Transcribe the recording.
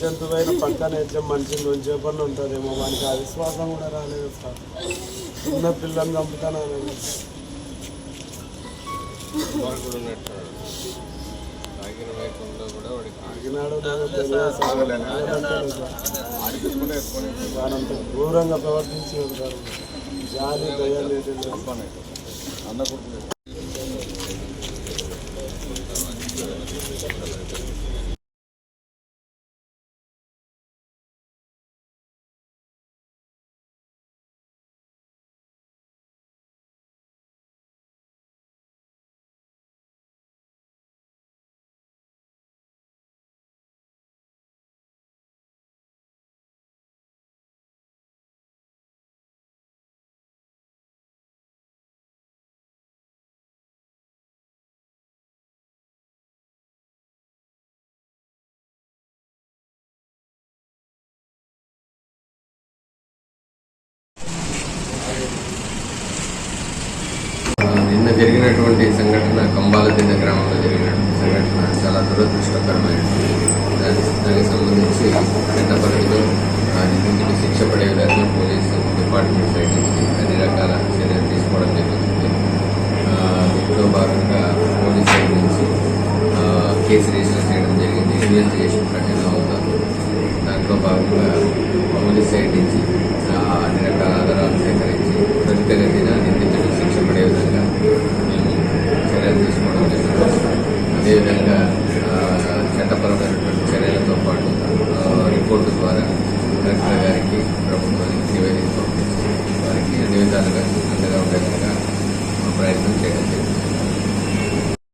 జంతువైన పక్కన ఎట్లా మనిషిని నుంచి పని ఉంటుందేమో మనకి ఆ విశ్వాసం కూడా రాలేదు సార్ చిన్న పిల్లల్ని చంపుతాను మార్కుడు ప్రవర్తించి ఉంటారు వైకుంలో కూడా వాడికి ఆగినాడు నిన్న జరిగినటువంటి సంఘటన కంబాలదిన్న గ్రామంలో జరిగినటువంటి సంఘటన చాలా దురదృష్టకరమైనటువంటి దానికి దానికి సంబంధించి చట్ట పరిధిలో ఆ శిక్ష పడే విధంగా పోలీసు డిపార్ట్మెంట్ సైడ్ నుంచి అన్ని రకాల చర్యలు తీసుకోవడం జరుగుతుంది. ఇందులో భాగంగా పోలీస్ సైడ్ నుంచి కేసు రిజిస్టర్ చేయడం జరిగింది. ఇన్వెస్టిగేషన్ కంటిన్యూ అవుతారు దాంట్లో భాగంగా పోలీస్ సైడ్ నుంచి అన్ని రకాల ఆధారాలు సేకరించి త్వరితగతిన నిందితుడికి శిక్ష పడే విధంగా మేము చర్యలు తీసుకోవడం జరుగుతుంది అదేవిధంగా చట్టపరమైనటువంటి చర్యలతో పాటు రిపోర్టు ద్వారా కలెక్టర్ గారికి ప్రభుత్వానికి